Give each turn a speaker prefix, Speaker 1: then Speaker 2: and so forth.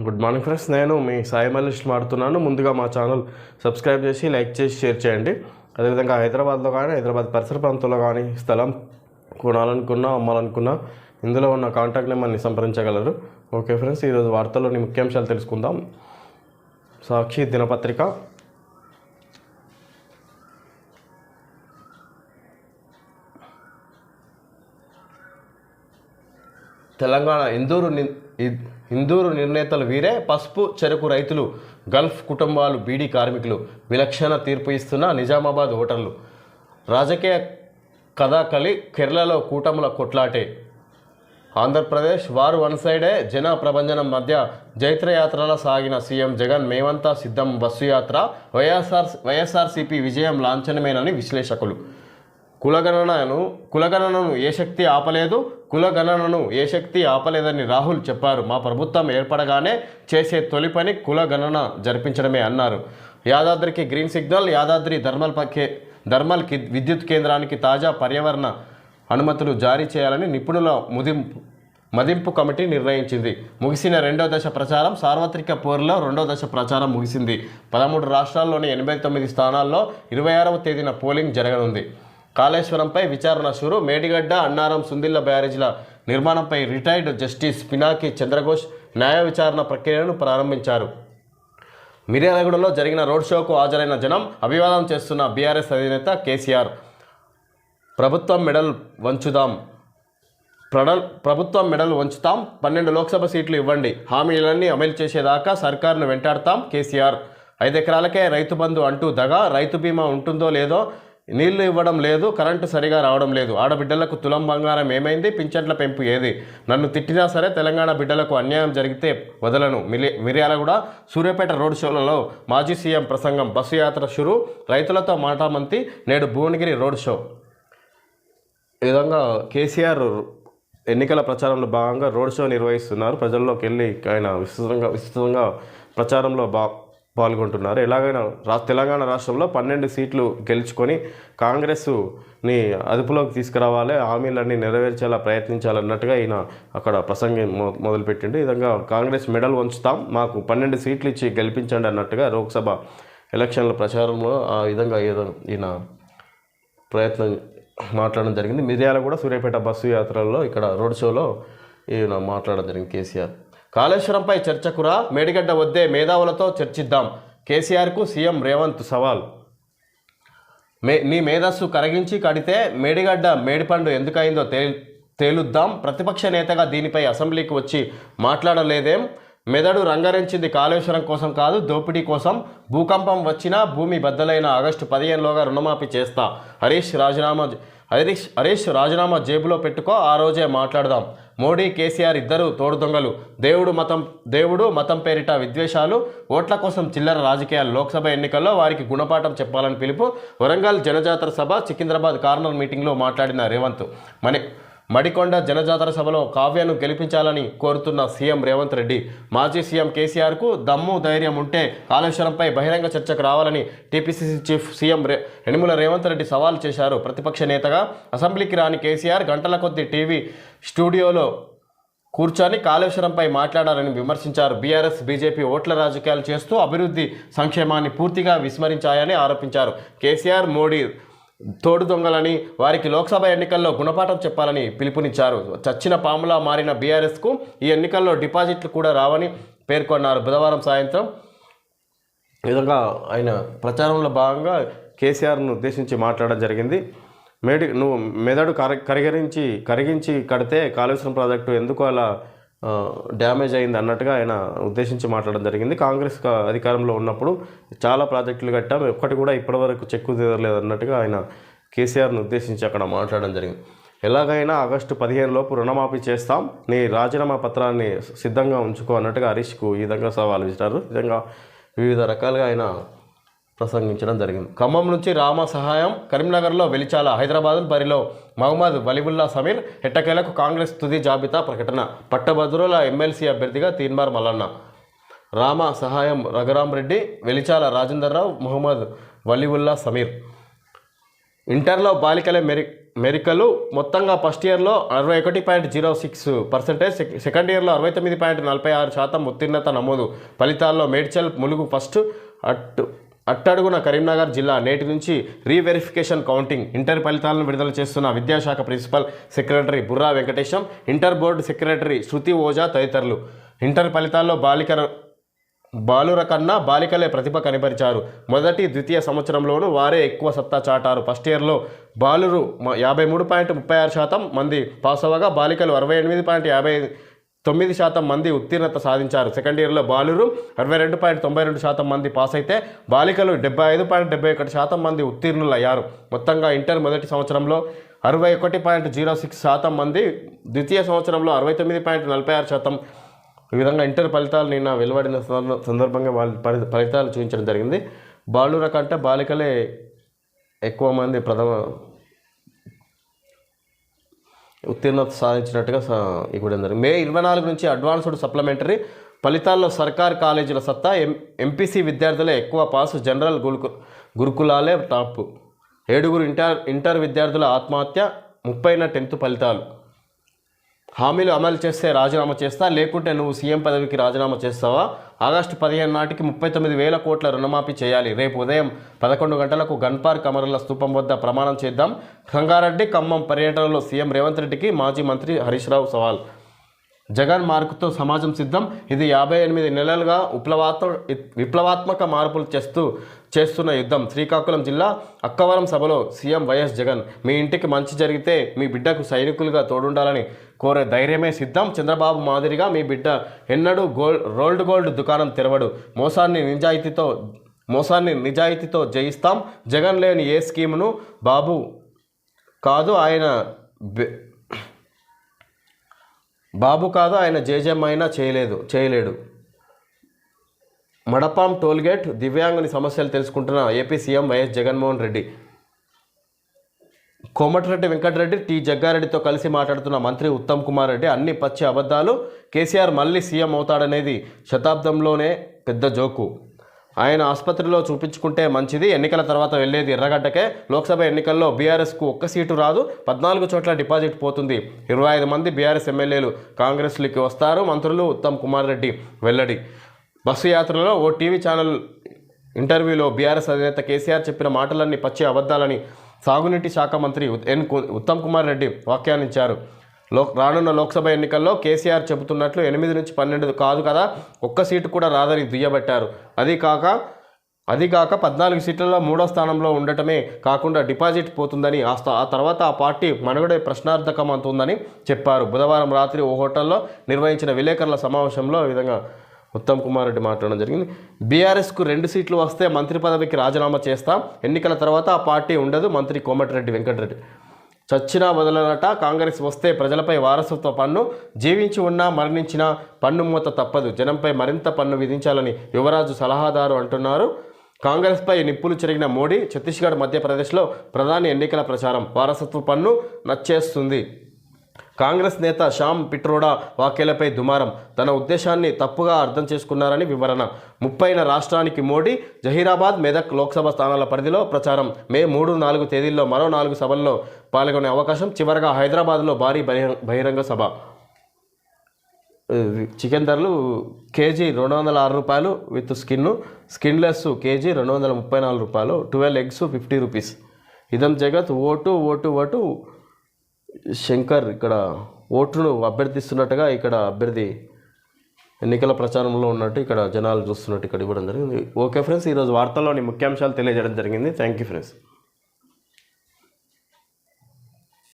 Speaker 1: Good morning friends. నేను మీ సాయి మల్లిస్ట్ మాడుతున్నాను. ముందుగా మా ఛానల్ సబ్స్క్రైబ్ చేసి లైక్ చేసి షేర్ చేయండి. అదేవిధంగా హైదరాబాద్లో కానీ హైదరాబాద్ పరిసర ప్రాంతంలో కానీ స్థలం కొనాలనుకున్నా అమ్మాలనుకున్నా ఇందులో ఉన్న కాంటాక్ట్ నెంబర్ని సంప్రదించగలరు. ఓకే ఫ్రెండ్స్ ఈరోజు వార్తల్లోని ముఖ్యాంశాలు తెలుసుకుందాం. సాక్షి దినపత్రిక. తెలంగాణ ఇందూరు ని- ఇందూరు నిర్ణేతలు వీరే పసుపు చెరుకు రైతులు గల్ఫ్ కుటుంబాలు బీడీ కార్మికులు. విలక్షణ తీర్పు ఇస్తున్న నిజామాబాద్ ఓటర్లు. రాజకీయ కథాకలి కేరళలో కూటముల కొట్లాటే. ఆంధ్రప్రదేశ్ వారు వన్ సైడే జన ప్రభంజనం మధ్య జైత్రయాత్రలో సాగిన సీఎం జగన్ మేమంతా సిద్ధం బస్సు యాత్ర వైఎస్ఆర్ వైఎస్ఆర్సీపీ విజయం లాంఛనమేనని విశ్లేషకులు. కులగణనను కులగణనను ఏ శక్తి ఆపలేదు కులగణనను ఏ శక్తి ఆపలేదని రాహుల్ చెప్పారు. మా ప్రభుత్వం ఏర్పడగానే చేసే తొలి పని కులగణన జరిపించడమే అన్నారు. యాదాద్రికి గ్రీన్ సిగ్నల్ యాదాద్రి ధర్మల్ పక్కే ధర్మల్ కి- విద్యుత్ కేంద్రానికి తాజా పర్యావరణ అనుమతులు జారీ చేయాలని నిపుణుల ముదింపు మదింపు కమిటీ నిర్ణయించింది. ముగిసిన రెండో దశ ప్రచారం సార్వత్రిక పోరులో రెండో దశ ప్రచారం ముగిసింది. పదమూడు రాష్ట్రాల్లోని ఎనభై తొమ్మిది స్థానాల్లో ఇరవై ఆరవ తేదీన పోలింగ్ జరగనుంది. కాళేశ్వరంపై విచారణ షురు మేడిగడ్డ అన్నారం సుందిల్ల బ్యారేజీల నిర్మాణంపై రిటైర్డ్ జస్టిస్ పినాకి చంద్రఘోష్ న్యాయ విచారణ ప్రక్రియను ప్రారంభించారు. మిర్యాలగూడలో జరిగిన రోడ్ షోకు హాజరైన జనం అభివాదం చేస్తున్న బీఆర్ఎస్ అధినేత కేసీఆర్. ప్రభుత్వం మెడల్ వంచుదాం. ప్రడల్ ప్రభుత్వం మెడల్ వంచుతాం. పన్నెండు లోక్సభ సీట్లు ఇవ్వండి. హామీలన్నీ అమలు చేసేదాకా సర్కారును వెంటాడతాం కేసీఆర్. ఐదు ఎకరాలకే రైతు బంధు అంటూ దగా. రైతు బీమా ఉంటుందో లేదో నీళ్ళు ఇవ్వడం లేదు కరెంటు సరిగా రావడం లేదు. ఆడబిడ్డలకు తులం బంగారం ఏమైంది? పింఛన్ల పెంపు ఏది? నన్ను తిట్టినా సరే తెలంగాణ బిడ్డలకు అన్యాయం జరిగితే వదలను. మిలి మిర్యాలగూడ సూర్యాపేట రోడ్ షోలలో మాజీ సీఎం ప్రసంగం. బస్సు యాత్ర షురు. రైతులతో మాటామంతి నేడు భువనగిరి రోడ్ షో. ఈ విధంగా కేసీఆర్ ఎన్నికల ప్రచారంలో భాగంగా రోడ్ షో నిర్వహిస్తున్నారు. ప్రజల్లోకి వెళ్ళి ఆయన విస్తృతంగా విస్తృతంగా ప్రచారంలో బా పాల్గొంటున్నారు. ఎలాగైనా రా తెలంగాణ రాష్ట్రంలో పన్నెండు సీట్లు గెలుచుకొని కాంగ్రెస్ని అదుపులోకి తీసుకురావాలి హామీలన్నీ నెరవేర్చేలా ప్రయత్నించాలన్నట్టుగా ఈయన అక్కడ ప్రసంగం మొ- మొదలుపెట్టిండు. ఈ విధంగా కాంగ్రెస్ మెడల్ వంచుతాం. మాకు పన్నెండు సీట్లు ఇచ్చి గెలిపించండి అన్నట్టుగా లోక్సభ ఎలక్షన్ల ప్రచారంలో ఆ విధంగా ఏదో ఈయన ప్రయత్నం మాట్లాడడం జరిగింది. మిర్యాల కూడా సూర్యాపేట బస్సు యాత్రల్లో ఇక్కడ రోడ్ షోలో ఈయన మాట్లాడడం జరిగింది కేసీఆర్. కాళేశ్వరంపై చర్చకురా మేడిగడ్డ వద్దే మేధావులతో చర్చిద్దాం. కేసీఆర్కు సీఎం రేవంత్ సవాల్. మే నీ మేధస్సు కరిగించి కడితే మేడిగడ్డ మేడిపండు ఎందుకయిందో తే తేలుద్దాం. ప్రతిపక్ష నేతగా దీనిపై అసెంబ్లీకి వచ్చి మాట్లాడలేదేం? మెదడు రంగరించింది కాళేశ్వరం కోసం కాదు దోపిడీ కోసం. భూకంపం వచ్చినా భూమి బద్దలైన ఆగస్టు పదిహేనులోగా రుణమాఫీ చేస్తా. హరీష్ రాజీనామా హరీష్ హరీష్ రాజీనామా జేబులో పెట్టుకో ఆ రోజే మాట్లాడదాం. మోడీ కేసీఆర్ ఇద్దరు తోడు దొంగలు దేవుడు మతం దేవుడు మతం పేరిట విద్వేషాలు ఓట్ల కోసం చిల్లర రాజకీయాలు. లోక్సభ ఎన్నికల్లో వారికి గుణపాఠం చెప్పాలని పిలుపు వరంగల్ జనజాతర సభ సికింద్రాబాద్ కార్నర్ మీటింగ్లో మాట్లాడిన రేవంత్. మణి మడికొండ జనజాతర సభలో కావ్యను గెలిపించాలని కోరుతున్న సీఎం రేవంత్ రెడ్డి మాజీ సీఎం కేసీఆర్కు దమ్ము ధైర్యం ఉంటే కాళేశ్వరంపై బహిరంగ చర్చకు రావాలని టీపీసీసీ చీఫ్ సీఎం రే యనుమల రేవంత్ రెడ్డి సవాల్ చేశారు. ప్రతిపక్ష నేతగా అసెంబ్లీకి రాని కేసీఆర్ గంటల కొద్దీ టీవీ స్టూడియోలో కూర్చొని కాళేశ్వరంపై మాట్లాడాలని విమర్శించారు. బీఆర్ఎస్ బీజేపీ ఓట్ల రాజకీయాలు చేస్తూ అభివృద్ధి సంక్షేమాన్ని పూర్తిగా విస్మరించాయని ఆరోపించారు. కేసీఆర్ మోడీ తోడు దొంగలని వారికి లోక్సభ ఎన్నికల్లో గుణపాఠం చెప్పాలని పిలుపునిచ్చారు. చచ్చిన పాములా మారిన బీఆర్ఎస్కు ఈ ఎన్నికల్లో డిపాజిట్లు కూడా రావని పేర్కొన్నారు. బుధవారం సాయంత్రం విధంగా ఆయన ప్రచారంలో భాగంగా కేసీఆర్ను ఉద్దేశించి మాట్లాడడం జరిగింది. మేడి నువ్వు మెదడు కర కరిగరించి కరిగించి కడితే కాళేశ్వరం ప్రాజెక్టు ఎందుకు అలా డ్యామేజ్ అయింది అన్నట్టుగా ఆయన ఉద్దేశించి మాట్లాడడం జరిగింది. కాంగ్రెస్ అధికారంలో ఉన్నప్పుడు చాలా ప్రాజెక్టులు కట్టాం ఒక్కటి కూడా ఇప్పటివరకు చెక్కు తీరలేదు అన్నట్టుగా ఆయన కేసీఆర్ను ఉద్దేశించి అక్కడ మాట్లాడడం జరిగింది. ఎలాగైనా ఆగస్టు పదిహేను లోపు రుణమాఫీ చేస్తాం నీ రాజీనామా పత్రాన్ని సిద్ధంగా ఉంచుకో అన్నట్టుగా హరీష్కు ఈ విధంగా సవాలు ఇచ్చారు విధంగా వివిధ రకాలుగా ఆయన ప్రసంగించడం జరిగింది. ఖమ్మం నుంచి రామ సహాయం కరీంనగర్లో వెలిచాల హైదరాబాద్ బరిలో మహమ్మద్ వలీబుల్లా సమీర్ ఎట్టకేలకు కాంగ్రెస్ తుది జాబితా ప్రకటన. పట్టభద్రుల ఎమ్మెల్సీ అభ్యర్థిగా తీన్మార్ మల్లన్న. రామ సహాయం రఘురాం రెడ్డి వెలిచాల రాజేందర్ రావు మహమ్మద్ వలీవుల్లా సమీర్. ఇంటర్లో బాలికల మెరి మెరికలు మొత్తంగా ఫస్ట్ ఇయర్లో అరవై ఒకటి point zero six percentage second ఇయర్లో అరవై తొమ్మిది పాయింట్ నలభై ఆరు శాతం ఉత్తీర్ణత నమోదు. ఫలితాల్లో మేడ్చల్ ములుగు ఫస్ట్ అట్టు అట్టడుగున కరీంనగర్ జిల్లా నేటి నుంచి రీవెరిఫికేషన్ కౌంటింగ్ ఇంటర్ ఫలితాలను విడుదల చేస్తున్న విద్యాశాఖ principal secretary Burra Venkatesham inter board secretary Shruti Ojha తదితరులు. ఇంటర్ ఫలితాల్లో బాలిక బాలుర కన్నా బాలికలే ప్రతిభ కనిపరిచారు మొదటి ద్వితీయ సంవత్సరంలోనూ వారే ఎక్కువ సత్తా చాటారు. ఫస్ట్ ఇయర్లో బాలురు యాభై మూడు పాయింట్ ముప్పై ఆరు శాతం మంది పాస్ అవ్వగా బాలికలు అరవై ఎనిమిది పాయింట్ యాభై తొమ్మిది శాతం మంది ఉత్తీర్ణత సాధించారు. సెకండ్ ఇయర్లో బాలురు అరవై రెండు పాయింట్ తొంభై రెండు శాతం మంది పాస్ అయితే బాలికలు డెబ్బై ఐదు పాయింట్ డెబ్బై ఒకటి శాతం మంది ఉత్తీర్ణులు అయ్యారు మొత్తంగా ఇంటర్ మొదటి సంవత్సరంలో అరవై ఒకటి పాయింట్ జీరో సిక్స్ శాతం మంది ద్వితీయ సంవత్సరంలో అరవై తొమ్మిది పాయింట్ నలభై ఆరు శాతం. ఈ విధంగా ఇంటర్ ఫలితాలు నిన్న వెలువడిన సందర్భంగా వాళ్ళ ఫలితాలు చూపించడం జరిగింది. బాలుర కంటే బాలికలే ఎక్కువ మంది ప్రథమ ఉత్తీర్ణత సాధించినట్టుగా ఇవ్వడం మే ఇరవై నాలుగు నుంచి అడ్వాన్స్డ్ సప్లిమెంటరీ ఫలితాల్లో సర్కార్ కాలేజీల సత్తా ఎం ఎంపీసీ విద్యార్థులే ఎక్కువ పాసు జనరల్ గురుకు గురుకులాలే టాప్. ఏడుగురు ఇంటర్ ఇంటర్ విద్యార్థుల ఆత్మహత్య ముప్పైన టెన్త్ ఫలితాలు. హామీలు అమలు చేస్తే రాజీనామా చేస్తా లేకుంటే నువ్వు సీఎం పదవికి రాజీనామా చేస్తావా? ఆగస్టు పదిహేను నాటికి ముప్పై తొమ్మిది వేల కోట్ల రుణమాఫీ చేయాలి. రేపు ఉదయం పదకొండు గంటలకు గన్ పార్క్ అమరుల స్తూపం వద్ద ప్రమాణం చేద్దాం. రంగారెడ్డి ఖమ్మం పర్యటనలో సీఎం రేవంత్ రెడ్డికి మాజీ మంత్రి హరీష్ రావు సవాల్. జగన్ మార్కుతో సమాజం సిద్ధం. ఇది యాభై ఎనిమిది నెలలుగా విప్లవాత్మ విప్లవాత్మక మార్పులు చేస్తూ చేస్తున్న యుద్ధం. శ్రీకాకుళం జిల్లా అక్కవరం సభలో సీఎం వైఎస్ జగన్ మీ ఇంటికి మంచి జరిగితే మీ బిడ్డకు సైనికులుగా తోడుండాలని కోరే ధైర్యమే సిద్ధం. చంద్రబాబు మాదిరిగా మీ బిడ్డ ఎన్నడూ గోల్డ్ రోల్డ్ గోల్డ్ దుకాణం తెరవడు. మోసాన్ని నిజాయితీతో మోసాన్ని నిజాయితీతో జయిస్తాం. జగన్ లేని ఏ స్కీమును బాబు కాదు ఆయన బాబు కాదు ఆయన జేజెమ్ అయినా చేయలేదు చేయలేడు. మడపాం టోల్గేట్ దివ్యాంగుని సమస్యలు తెలుసుకుంటున్న AP CM YS Jaganmohan Reddy. Komatireddy Venkat Reddy T జగ్గారెడ్డితో కలిసి మాట్లాడుతున్న మంత్రి ఉత్తమ్ కుమార్ రెడ్డి అన్ని పచ్చి అబద్ధాలు. కేసీఆర్ మళ్ళీ సీఎం అవుతాడనేది శతాబ్దంలోనే పెద్ద జోకు. ఆయన ఆసుపత్రిలో చూపించుకుంటే మంచిది. ఎన్నికల తర్వాత వెళ్ళేది ఎర్రగడ్డకే. లోక్సభ ఎన్నికల్లో బీఆర్ఎస్కు ఒక్క సీటు రాదు. పద్నాలుగు చోట్ల డిపాజిట్ పోతుంది. ఇరవై ఐదు మంది బీఆర్ఎస్ ఎమ్మెల్యేలు కాంగ్రెస్లోకి వస్తారు. మంత్రులు ఉత్తమ్ కుమార్ రెడ్డి వెల్లడి. బస్సు యాత్రలో ఓ టీవీ ఛానల్ ఇంటర్వ్యూలో బీఆర్ఎస్ అధినేత కేసీఆర్ చెప్పిన మాటలన్నీ పచ్చి అబద్ధాలని సాగునీటి శాఖ మంత్రి ఎన్ కు- ఉత్తమ్ కుమార్ రెడ్డి వ్యాఖ్యానించారు. లో రానున్న లోక్సభ ఎన్నికల్లో కేసీఆర్ చెబుతున్నట్లు ఎనిమిది నుంచి పన్నెండు కాదు కదా ఒక్క సీటు కూడా రాదని దుయ్యబట్టారు. అది కాక అది కాక పద్నాలుగు సీట్లలో మూడో స్థానంలో ఉండటమే కాకుండా డిపాజిట్ పోతుందని ఆ ఆ తర్వాత ఆ పార్టీ మనుగడే ప్రశ్నార్థకం అవుతుందని చెప్పారు. బుధవారం రాత్రి ఓ హోటల్లో నిర్వహించిన విలేకరుల సమావేశంలో ఈ విధంగా ఉత్తమ్ కుమార్ రెడ్డి మాట్లాడడం జరిగింది. బీఆర్ఎస్కు రెండు సీట్లు వస్తే మంత్రి పదవికి రాజీనామా చేస్తాం. ఎన్నికల తర్వాత ఆ పార్టీ ఉండదు. మంత్రి కోమటిరెడ్డి వెంకటరెడ్డి చచ్చినా వదలనట. కాంగ్రెస్ వస్తే ప్రజలపై వారసత్వ పన్ను జీవించి ఉన్నా మరణించినా పన్ను మూత తప్పదు. జనంపై మరింత పన్ను విధించాలని యువరాజు సలహాదారు అంటున్నారు. కాంగ్రెస్పై నిప్పులు చెరిగిన మోడీ ఛత్తీస్గఢ్ మధ్యప్రదేశ్లో ప్రధాని ఎన్నికల ప్రచారం వారసత్వ పన్ను నచ్చేస్తుంది. కాంగ్రెస్ నేత శ్యామ్ పిట్రోడా వ్యాఖ్యలపై దుమారం. తన ఉద్దేశాన్ని తప్పుగా అర్థం చేసుకున్నారని వివరణ. ముప్పైన రాష్ట్రానికి మోడీ జహీరాబాద్ మెదక్ లోక్సభ స్థానాల పరిధిలో ప్రచారం. మే మూడు నాలుగు తేదీల్లో మరో నాలుగు సభల్లో పాల్గొనే అవకాశం చివరగా హైదరాబాద్లో భారీ బహిరంగ బహిరంగ సభ. చికెన్ ధరలు కేజీ రెండు వందల ఆరు రూపాయలు విత్ స్కిన్ స్కిన్లెస్ కేజీ రెండు వందల ముప్పై నాలుగు రూపాయలు. Twelve eggs fifty rupees. ఇదం జగత్ ఓటు ఓటు ఓటు శంకర్ ఇక్కడ ఓటును అభ్యర్థిస్తున్నట్టుగా ఇక్కడ అభ్యర్థి ఎన్నికల ప్రచారంలో ఉన్నట్టు ఇక్కడ జనాలు చూస్తున్నట్టు ఇక్కడ ఇవ్వడం జరిగింది. ఓకే ఫ్రెండ్స్ ఈరోజు వార్తల్లోని ముఖ్యాంశాలు తెలియజేయడం జరిగింది. Thank you friends.